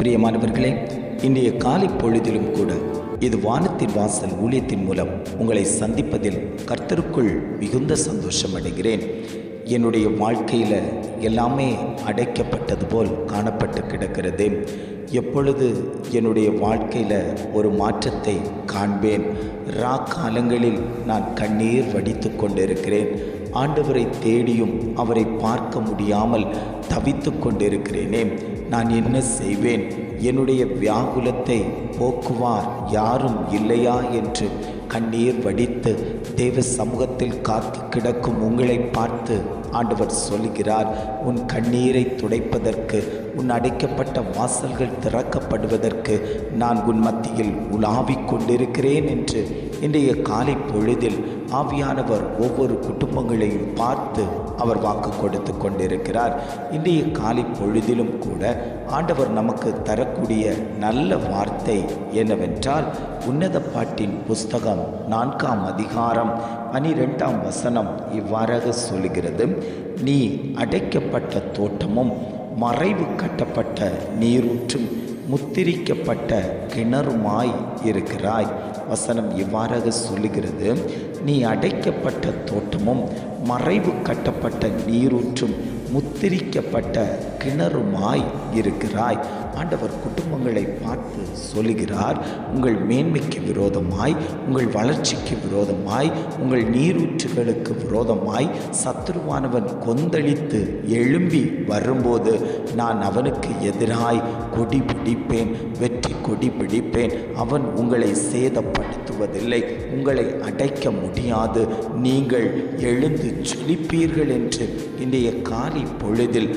பிரியமானவர்களே இன்றைய காலை பொழுதிலும் கூட இது வானத்தின் வாசல் ஊழியத்தின் மூலம் உங்களை சந்திப்பதில் கர்த்தருக்குள் மிகுந்த சந்தோஷம் அடைகிறேன். என்னுடைய வாழ்க்கையில் எல்லாமே அடைக்கப்பட்டது போல் காணப்பட்டு கிடக்கிறது. எப்பொழுது என்னுடைய வாழ்க்கையில் ஒரு மாற்றத்தை காண்பேன். ரா காலங்களில் நான் கண்ணீர் வடித்து கொண்டிருக்கிறேன். ஆண்டவரை தேடியும் அவரை பார்க்க முடியாமல் தவித்து கொண்டிருக்கிறேனே. நான் என்ன செய்வேன்? என்னுடைய வியாகுலத்தை போக்குவார் யாரும் இல்லையா என்று கண்ணீர் வடித்து தேவ சமூகத்தில் காத்து கிடக்கும் உங்களை பார்த்து ஆண்டவர் சொல்கிறார் உன் கண்ணீரை துடைப்பதற்கு உன் அடைக்கப்பட்ட வாசல்கள் திறக்கப்படுவதற்கு நான் உன் மத்தியில் உலாவிக் கொண்டிருக்கிறேன் என்று இன்றைய காலை பொழுதில் ஆவியானவர் ஒவ்வொரு குடும்பங்களையும் பார்த்து அவர் வாக்கு கொடுத்து கொண்டிருக்கிறார். இன்றைய காலை பொழுதிலும் கூட ஆண்டவர் நமக்கு தரக்கூடிய நல்ல வார்த்தை என்னவென்றால் உன்னத பாட்டின் புஸ்தகம் நான்காம் அதிகாரம் பனிரெண்டாம் வசனம் இவ்வாறாக சொல்கிறது நீ அடைக்கப்பட்ட தோட்டமும் மறைவு கட்டப்பட்ட நீரூற்றும் முத்திரிக்கப்பட்ட கிணறுமாய் இருக்கிறாய். வசனம் இவ்வாறாக சொல்லுகிறது. நீ அடைக்கப்பட்ட தோட்டமும் மறைவு கட்டப்பட்ட நீரூற்றும் முத்திரிக்கப்பட்ட கிணறுமாய் இருக்கிறாய். ஆண்டவர் குடும்பங்களை பார்த்து சொல்லுகிறார் உங்கள் மேன்மைக்கு விரோதமாய் உங்கள் வளர்ச்சிக்கு விரோதமாய் உங்கள் நீரூற்றுகளுக்கு விரோதமாய் சத்துருவானவன் கொந்தளித்து எழும்பி வரும்போது நான் அவனுக்கு எதிராய் கொடி பிடிப்பேன் வெற்றி கொடி பிடிப்பேன். அவன் உங்களை சேதப்படுத்துவதில்லை உங்களை அடைக்க முடியாது. நீங்கள் எழுந்து ஜொலிப்பீர்கள் என்று இன்றைய காலை பொழுதில்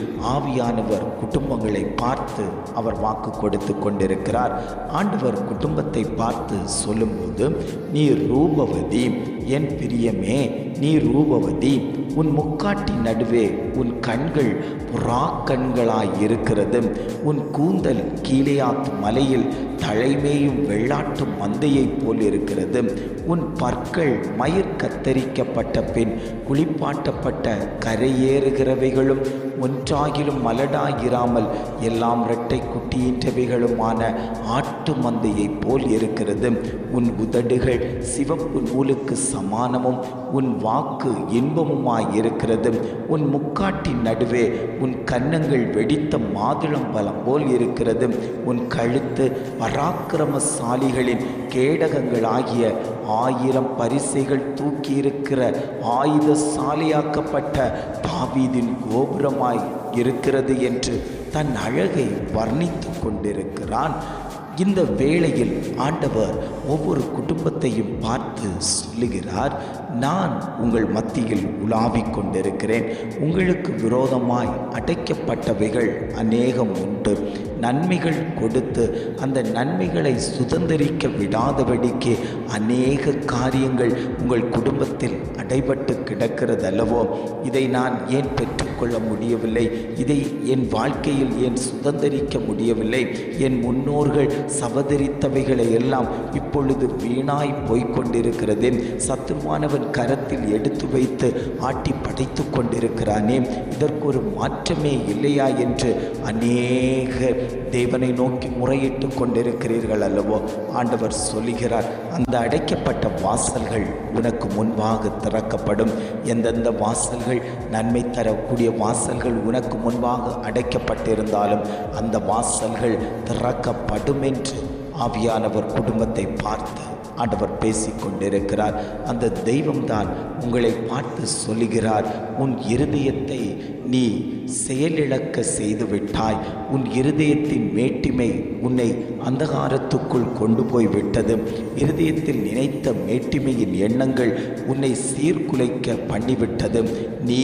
ஆண்டவர் குடும்பங்களை பார்த்து அவர் வாக்கு கொடுத்து கொண்டிருக்கிறார். ஆண்டவர் குடும்பத்தை பார்த்து சொல்லும்போது நீ ரூபவதி என் பிரியமே நீ ரூபவதி உன் முக்காட்டி நடுவே உன் கண்கள் புறா கண்களாய் இருக்கிறது உன் கூந்தல் கீழேயாத்து மலையில் தழைமேயும் வெள்ளாட்டு மந்தையைப் போல் இருக்கிறது உன் பற்கள் மயிர் கத்தரிக்கப்பட்ட பின் குளிப்பாட்டப்பட்ட கரையேறுகிறவைகளும் ஒன்றாகிலும் மலடாகிராமல் எல்லாம் இரட்டை குட்டியின்றவைகளுமான ஆட்டு மந்தையைப் போல் இருக்கிறது. உன் உதடுகள் சிவப்பு நூலுக்கு சமானமும் உன் வாக்கு இன்பமுமாய் இருக்கிறது. உன் முக்காட்டின் நடுவே உன் கன்னங்கள் வெடித்த மாதுளம்பலம் போல் இருக்கிறது. உன் கழுத்து பராக்கிரமசாலிகளின் கேடகங்களாகிய ஆயிரம் பரிசைகள் தூக்கியிருக்கிற ஆயுதசாலியாக்கப்பட்ட தாவீதின் கோபுரமாய் இருக்கிறது என்று தன் அழகை வர்ணித்து கொண்டிருக்கிறான். இந்த வேளையில் ஆண்டவர் ஒவ்வொரு குடும்பத்தையும் பார்த்து சொல்லுகிறார் நான் உங்கள் மத்தியில் உலாவிக் கொண்டிருக்கிறேன். உங்களுக்கு விரோதமாய் அடைக்கப்பட்டவைகள் அநேகம் உண்டு. நன்மைகள் கொடுத்து அந்த நன்மைகளை சுதந்திரிக்க விடாதபடிக்கு அநேக காரியங்கள் உங்கள் குடும்பத்தில் அடைபட்டு கிடக்கிறது அல்லவோ இதை நான் ஏன் பெற்றுக்கொள்ள முடியவில்லை? இதை என் வாழ்க்கையில் ஏன் சுதந்திரிக்க முடியவில்லை? என் முன்னோர்கள் சவதரித்தவைகளை எல்லாம் இப்பொழுது வீணாய் போய்கொண்டிருக்கிறது சத்துருவானவன் கரத்தில் எடுத்து வைத்து ஆட்டி படைத்து கொண்டிருக்கிறானே. இதற்கு ஒரு மாற்றமே இல்லையா என்று அநேக தேவனை நோக்கி முறையிட்டு கொண்டிருக்கிறீர்கள் அல்லவோ? ஆண்டவர் சொல்லுகிறார் அந்த அடைக்கப்பட்ட வாசல்கள் உனக்கு முன்பாக திறக்கப்படும். எந்தெந்த வாசல்கள் நன்மை தரக்கூடிய வாசல்கள் உனக்கு முன்பாக அடைக்கப்பட்டிருந்தாலும் அந்த வாசல்கள் திறக்கப்படும் என்று ஆவியானவர் குடும்பத்தை பார்த்து ஆண்டவர் பேசிக்கொண்டிருக்கிறார். அந்த தெய்வம்தான் உங்களை பார்த்து சொல்லுகிறார். உன் இருதயத்தை நீ செயலிழக்க செய்து விட்டாய். உன் இருதயத்தின் மேட்டிமை உன்னை அந்தகாரத்துக்குள் கொண்டு போய் விட்டது. இருதயத்தில் நினைத்த மேட்டிமையின் எண்ணங்கள் உன்னை சீர்குலைக்க பண்ணிவிட்டது. நீ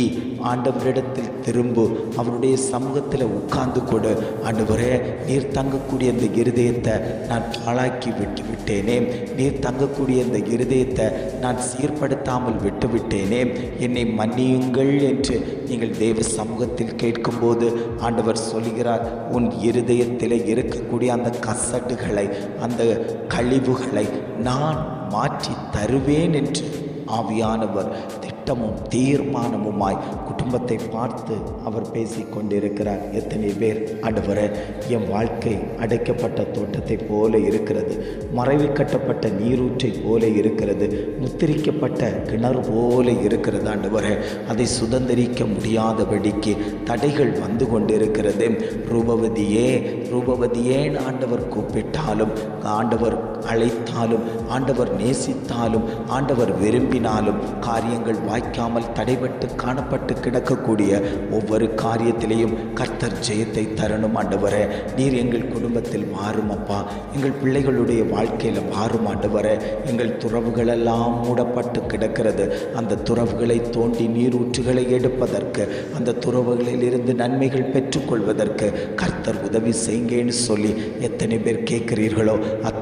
ஆண்டவரிடத்தில் திரும்பு அவருடைய சமூகத்தில் உட்கார்ந்து கொடு. ஆண்டவரே நீர் தங்கக்கூடிய அந்த இருதயத்தை நான் பாழாக்கி விட்டு விட்டேனே. நீர் தங்கக்கூடிய அந்த இருதயத்தை நான் சீர்படுத்தாமல் விட்டுவிட்டேனே என்னை மன்னியுங்கள். என்று நீங்கள் தேவ சமூகத்தில் கேட்கும்போது ஆண்டவர் சொல்கிறார் உன் இருதயத்தில் இருக்கக்கூடிய அந்த கசடுகளை அந்த கழிவுகளை நான் மாற்றி தருவேன் என்று ஆவியானவர் திட்ட திட்டமும் தீர்மானமுமாய் குடும்பத்தை பார்த்து அவர் பேசி கொண்டிருக்கிறார் எத்தனை பேர்? ஆண்டவரே என் வாழ்க்கை அடைக்கப்பட்ட தோட்டத்தை போல இருக்கிறது. மறைவு கட்டப்பட்ட நீரூற்றை போல இருக்கிறது. முத்திரிக்கப்பட்ட கிணறு போல இருக்கிறது ஆண்டவரே. அதை சுதந்திரிக்க முடியாதபடிக்கு தடைகள் வந்து கொண்டிருக்கிறது. ரூபவதியே ரூபவதியே ஆண்டவர் கூப்பிட்டாலும் ஆண்டவர் அழைத்தாலும் ஆண்டவர் நேசித்தாலும் ஆண்டவர் விரும்பினாலும் காரியங்கள் வாய் வாய்க்காமல் தடைபட்டு காணப்பட்டு கிடக்கக்கூடிய ஒவ்வொரு காரியத்திலையும் கர்த்தர் ஜெயத்தை தரணும் ஆண்டவரே. நீர் எங்கள் குடும்பத்தில் மாறும் அப்பா. எங்கள் பிள்ளைகளுடைய வாழ்க்கையில் மாறும் ஆண்டவரே. எங்கள் துறவுகளெல்லாம் மூடப்பட்டு கிடக்கிறது. அந்த துறவுகளை தோண்டி நீரூற்றுகளை எடுப்பதற்கு அந்த துறவுகளில் இருந்து நன்மைகள் பெற்றுக்கொள்வதற்கு கர்த்தர் உதவி செய்யுங்கன்னு சொல்லி எத்தனை பேர் கேட்கிறீர்களோ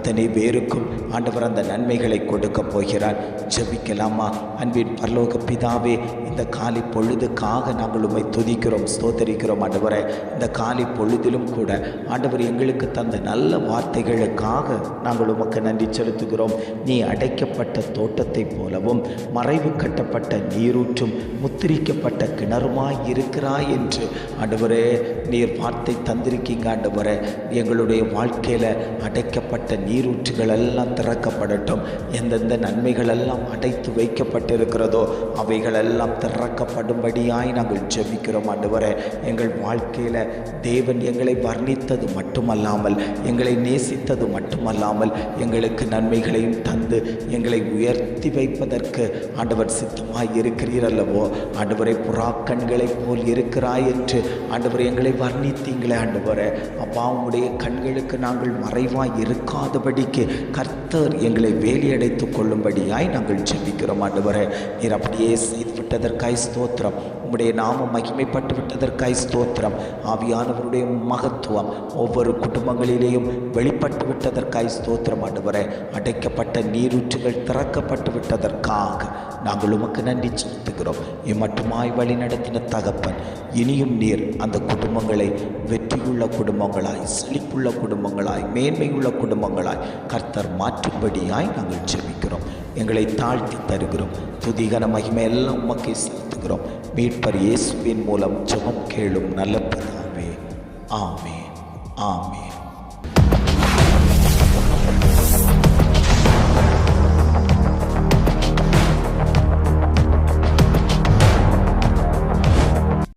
அத்தனை பேருக்கும் ஆண்டவர் அந்த நன்மைகளை கொடுக்க போகிறார். ஜபிக்கலாமா? அன்பின் பரலோக பிதாவே இந்த காலை பொழுதுக்காக நாங்கள் உண்மை துதிக்கிறோம் ஸ்தோத்தரிக்கிறோம் ஆண்டவரை. இந்த காலை பொழுதிலும் கூட ஆண்டவர் எங்களுக்கு தந்த நல்ல வார்த்தைகளுக்காக நாங்கள் உமக்கு நன்றி செலுத்துகிறோம். நீ அடைக்கப்பட்ட தோட்டத்தைப் போலவும் மறைவு கட்டப்பட்ட நீரூற்றும் முத்திரிக்கப்பட்ட கிணறுமாய் இருக்கிறாய் என்று ஆண்டவரே நீர் வார்த்தை தந்திருக்கீங்க ஆண்டவரே. எங்களுடைய வாழ்க்கையில் அடைக்கப்பட்ட நீரூற்றுகள் எல்லாம் திறக்கப்படட்டும். எந்தெந்த நன்மைகள் எல்லாம் அடைத்து வைக்கப்பட்டிருக்கிறதோ அவைகளெல்லாம் திறக்கப்படும்படியாய் நாங்கள் ஜெபிக்கிறோம் ஆண்டவரே. எங்கள் வாழ்க்கையில் தேவன் எங்களை வர்ணித்தது மட்டுமல்லாமல் எங்களை நேசித்தது மட்டுமல்லாமல் எங்களுக்கு நன்மைகளையும் தந்து எங்களை உயர்த்தி வைப்பதற்கு ஆண்டவர் சித்தமாக இருக்கிறீர் அல்லவோ? ஆண்டவரை புறாக்கண்களைப் போல் இருக்கிறாய் என்று ஆண்டவர் எங்களை வர்ணித்தீங்களே ஆண்டவரே. அப்பா உங்களுடைய கண்களுக்கு நாங்கள் மறைவாய் இருக்காதபடிக்கு கர்த்தர் எங்களை வேலியடைத்துக் கொள்ளும்படியாய் நாங்கள் ஜெபிக்கிறோம் ஆண்டவரே. நீர் அப்படியே செய்து விட்டதற்காய் ஸ்தோத்திரம். உம்முடைய நாமம் மகிமைப்பட்டு விட்டதற்காய் ஸ்தோத்திரம். ஆவியானவருடைய மகத்துவம் ஒவ்வொரு குடும்பங்களிலேயும் வெளிப்பட்டு விட்டதற்காய் ஸ்தோத்திரம் ஆண்டவரே. அடைக்கப்பட்ட நீரூற்றுகள் திறக்கப்பட்டு விட்டதற்காக நாங்கள் உமக்கு நன்றி செலுத்துகிறோம். இம்மட்டுமாய் வழி நடத்தின தகப்பன் இனியும் நீர் அந்த குடும்பங்களை வெற்றியுள்ள குடும்பங்களாய் செழிப்புள்ள குடும்பங்களாய் மேன்மையுள்ள குடும்பங்களாய் கர்த்தர் மாற்றும்படியாய் நாங்கள் ஜெபிக்கிறோம். எங்களை தாழ்த்தி தருகிறோம். துதிகன மகிமை எல்லாம் உமக்கே செலுத்துகிறோம். மீட்பர் இயேசுவின் மூலம் ஜெபம் கேளும் நல்ல பிதாவே. ஆமே ஆமே